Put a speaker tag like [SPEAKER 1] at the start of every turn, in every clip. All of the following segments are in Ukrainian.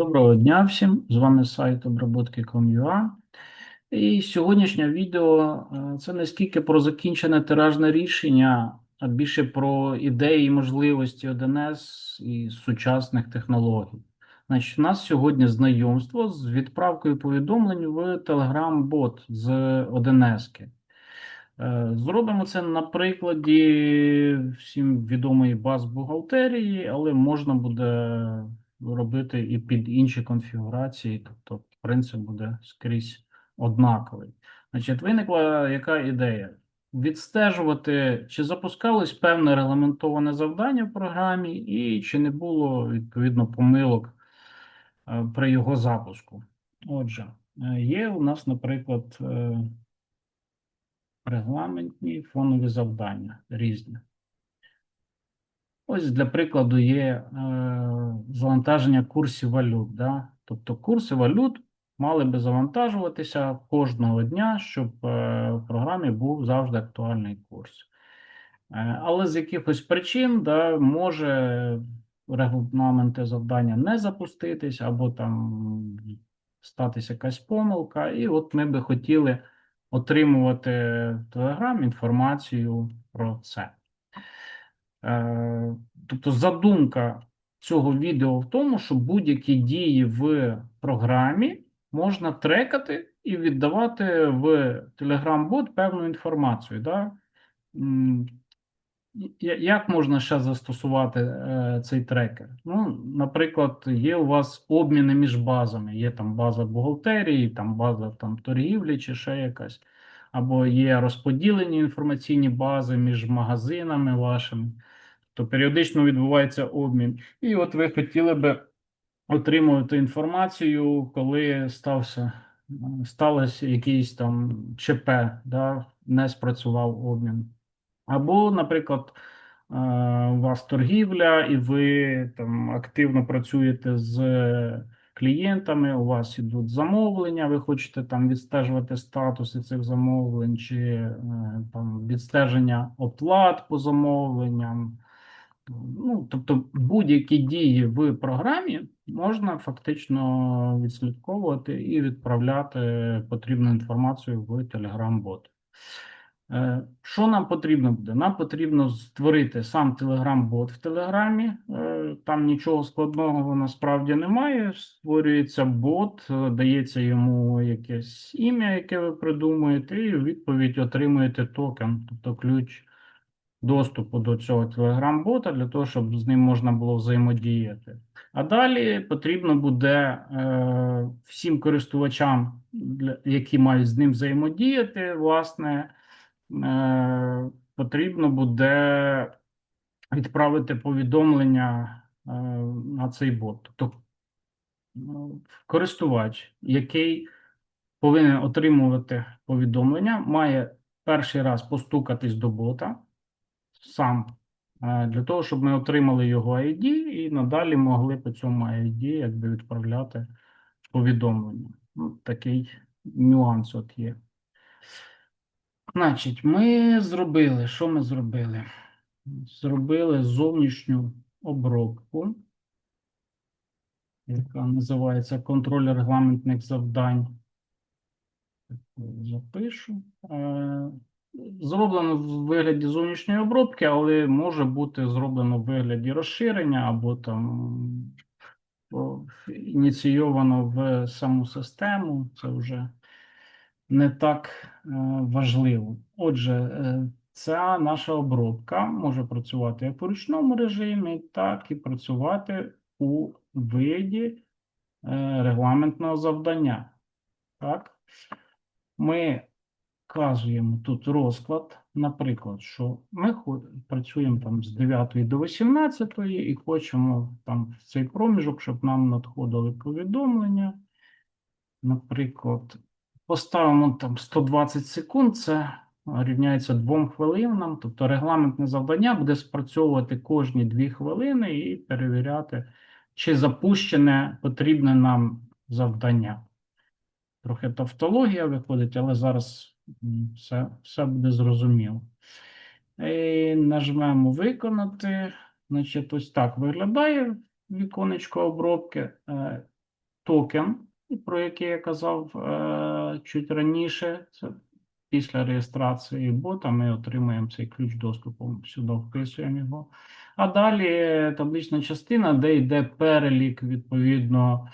[SPEAKER 1] Доброго дня всім! З вами сайт оброботки.com.ua. І сьогоднішнє відео е, це не стільки про закінчене тиражне рішення, а більше про ідеї і можливості 1С і сучасних технологій. Значить, у нас сьогодні знайомство з відправкою повідомлень в Telegram-бот з 1С. Е, Зробимо це на прикладі всім відомої баз бухгалтерії, але можна буде робити і під інші конфігурації, тобто принцип буде скрізь однаковий. Значить, виникла яка ідея? Відстежувати, чи запускалось певне регламентоване завдання в програмі, і чи не було відповідно помилок е, при його запуску. Отже, е, є у нас, наприклад, е, регламентні фонові завдання різні. Ось для прикладу є е, завантаження курсів валют. Да? Тобто курси валют мали би завантажуватися кожного дня, щоб е, в програмі був завжди актуальний курс. Е, але з якихось причин да, може регламенти завдання не запуститись, або там статися якась помилка. І от ми би хотіли отримувати в Telegram інформацію про це. Е, Тобто задумка цього відео в тому, що будь-які дії в програмі можна трекати і віддавати в Telegram-бот певну інформацію. Да? Як можна ще застосувати е, цей трекер? Ну, наприклад, є у вас обміни між базами. Є там база бухгалтерії, там база там, торгівлі чи ще якась. Або є розподілені інформаційні бази між магазинами вашими. То періодично відбувається обмін. І от ви хотіли би отримувати інформацію, коли стався, сталося якийсь там ЧП, да, не спрацював обмін. Або, наприклад, е, у вас торгівля, і ви там активно працюєте з клієнтами, у вас ідуть замовлення, ви хочете там відстежувати статуси цих замовлень, чи е, там відстеження оплат по замовленням. Ну, тобто будь-які дії в програмі можна фактично відслідковувати і відправляти потрібну інформацію в Telegram-бот. Е, Що нам потрібно буде? Нам потрібно створити сам Telegram-бот в Телеграмі. Е, Там нічого складного насправді немає. Створюється бот, е, дається йому якесь ім'я, яке ви придумуєте, і відповідь отримуєте токен, тобто ключ доступу до цього Telegram-бота для того, щоб з ним можна було взаємодіяти. А далі потрібно буде всім користувачам, які мають з ним взаємодіяти, власне, потрібно буде відправити повідомлення е, на цей бот. Тобто ну, користувач, який повинен отримувати повідомлення, має перший раз постукатись до бота сам е, для того, щоб ми отримали його ID і надалі могли по цьому ID якби відправляти повідомлення. Ну, такий нюанс от є. Значить, ми зробили, що ми зробили? Зробили зовнішню обробку, яка називається контроль регламентних завдань. Запишу. Е, Зроблено в вигляді зовнішньої обробки, але може бути зроблено в вигляді розширення або там ініційовано в саму систему. Це вже не так важливо. Отже, е, ця наша обробка може працювати як у ручному режимі, так і працювати у виді е, регламентного завдання. Так? Ми вказуємо тут розклад, наприклад, що ми працюємо там з 9 до 18 і хочемо там в цей проміжок, щоб нам надходили повідомлення. Наприклад, поставимо там 120 секунд, це рівняється 2 хвилинам, тобто регламентне завдання буде спрацьовувати кожні 2 хвилини і перевіряти, чи запущене потрібне нам завдання. Трохи тавтологія виходить, але зараз все, все буде зрозуміло. І нажмемо виконати. Значить, ось так виглядає віконечко обробки. Е, токен, про який я казав е, чуть раніше. Це після реєстрації бота ми отримуємо цей ключ доступу. Сюди вписуємо його. А далі таблична частина, де йде перелік, відповідно,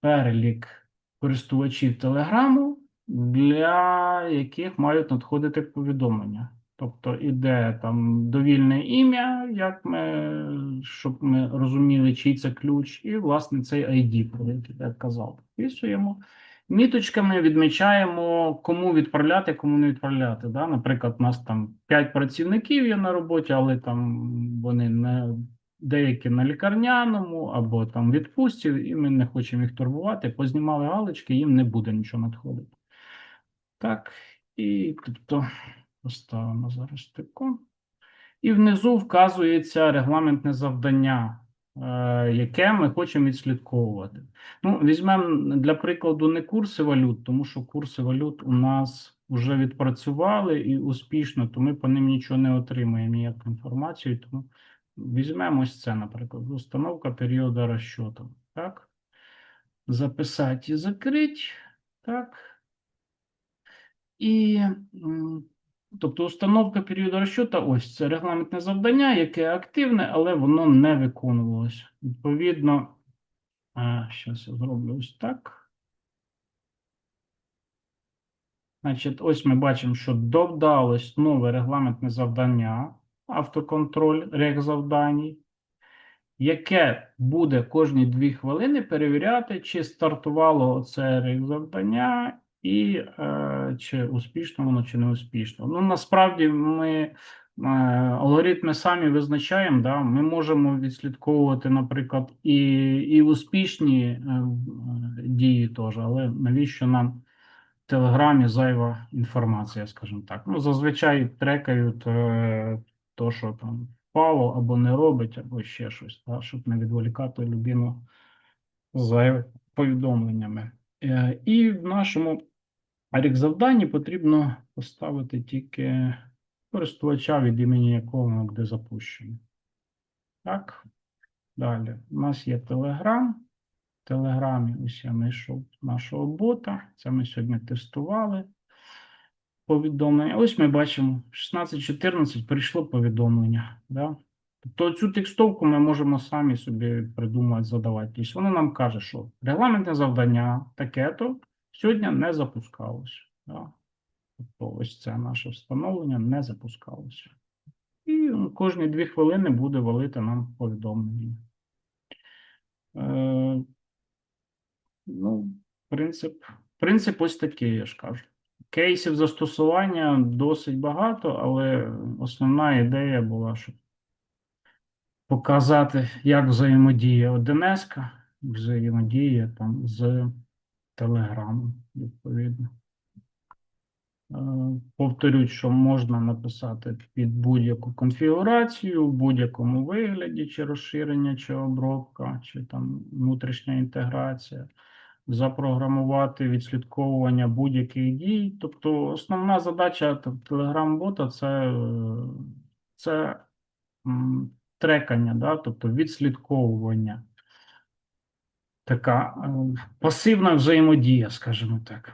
[SPEAKER 1] перелік користувачів Телеграму, для яких мають надходити повідомлення. Тобто іде там довільне ім'я, як ми, щоб ми розуміли, чий це ключ, і, власне, цей ID, про який я казав, вписуємо. Міточками відмічаємо, кому відправляти, кому не відправляти. Да? Наприклад, у нас там 5 працівників є на роботі, але там вони не деякі на лікарняному або там відпустці, і ми не хочемо їх турбувати. Познімали галочки, їм не буде нічого надходити. Так, і тобто поставимо зараз таку. І внизу вказується регламентне завдання, е, яке ми хочемо відслідковувати. Ну, візьмемо для прикладу не курси валют, тому що курси валют у нас вже відпрацювали і успішно, то ми по ним нічого не отримаємо, ніяку інформацію. Тому візьмемо ось це, наприклад, установка періоду розчету. Так. Записати і закрити. Так. І, тобто, установка періоду розчету, ось це регламентне завдання, яке активне, але воно не виконувалось. Відповідно, зараз я зроблю ось так. Значить, ось ми бачимо, що додалось нове регламентне завдання, автоконтроль рег завдань, яке буде кожні 2 хвилини перевіряти, чи стартувало це рег завдання, і е, чи успішно воно, чи не успішно. Ну, насправді ми е, алгоритми самі визначаємо, да? ми можемо відслідковувати, наприклад, і, і успішні е, дії теж, але навіщо нам в Телеграмі зайва інформація, скажімо так. Ну, зазвичай трекають е, то, що там впало або не робить, або ще щось, да? щоб не відволікати людину зайвими повідомленнями. Е, і в нашому рік завданні потрібно поставити тільки користувача, від імені якого воно буде запущено. Так. Далі. У нас є Telegram. В Телеграмі ось я знайшов нашого бота. Це ми сьогодні тестували. Повідомлення. Ось ми бачимо 16.14 прийшло повідомлення. Да? Тобто цю текстовку ми можемо самі собі придумати, задавати. Тобто воно нам каже, що регламентне завдання таке-то сьогодні не запускалося. Да? Тобто ось це наше встановлення не запускалося. І кожні дві хвилини буде валити нам повідомлення. Е, ну, принцип, принцип ось такий, я ж кажу. Кейсів застосування досить багато, але основна ідея була, щоб показати, як взаємодіє 1С, взаємодіє там з Телеграмом, відповідно. Е, Повторюсь, що можна написати під будь-яку конфігурацію, в будь-якому вигляді, чи розширення, чи обробка, чи там внутрішня інтеграція, запрограмувати відслідковування будь-яких дій. Тобто, основна задача Telegram-бота це, це трекання, да? тобто відслідковування. Така е, пасивна взаємодія, скажімо так.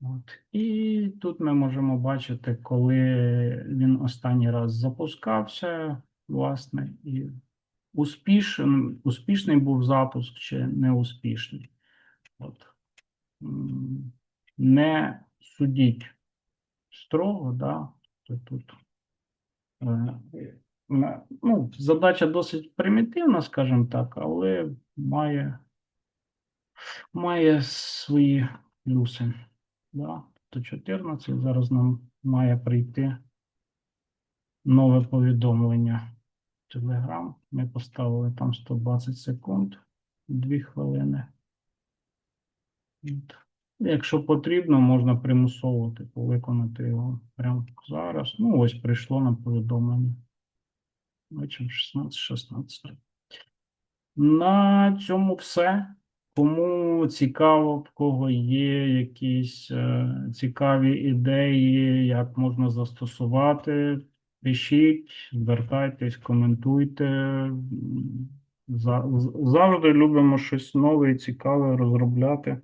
[SPEAKER 1] От. І тут ми можемо бачити, коли він останній раз запускався, власне, і успішний, успішний був запуск чи неуспішний. От. Не судіть строго, да, то тут. е, Ну, задача досить примітивна, скажімо так, але має, має свої плюси. Да, то 14. Зараз нам має прийти нове повідомлення. Телеграм. Ми поставили там 120 секунд, 2 хвилини. Якщо потрібно, можна примусово типу, виконати його прямо зараз. Ну, ось прийшло на повідомлення. Бачимо 16-16. На цьому все. Кому цікаво, в кого є якісь е, цікаві ідеї, як можна застосувати, пишіть, звертайтесь, коментуйте. Завжди любимо щось нове і цікаве розробляти.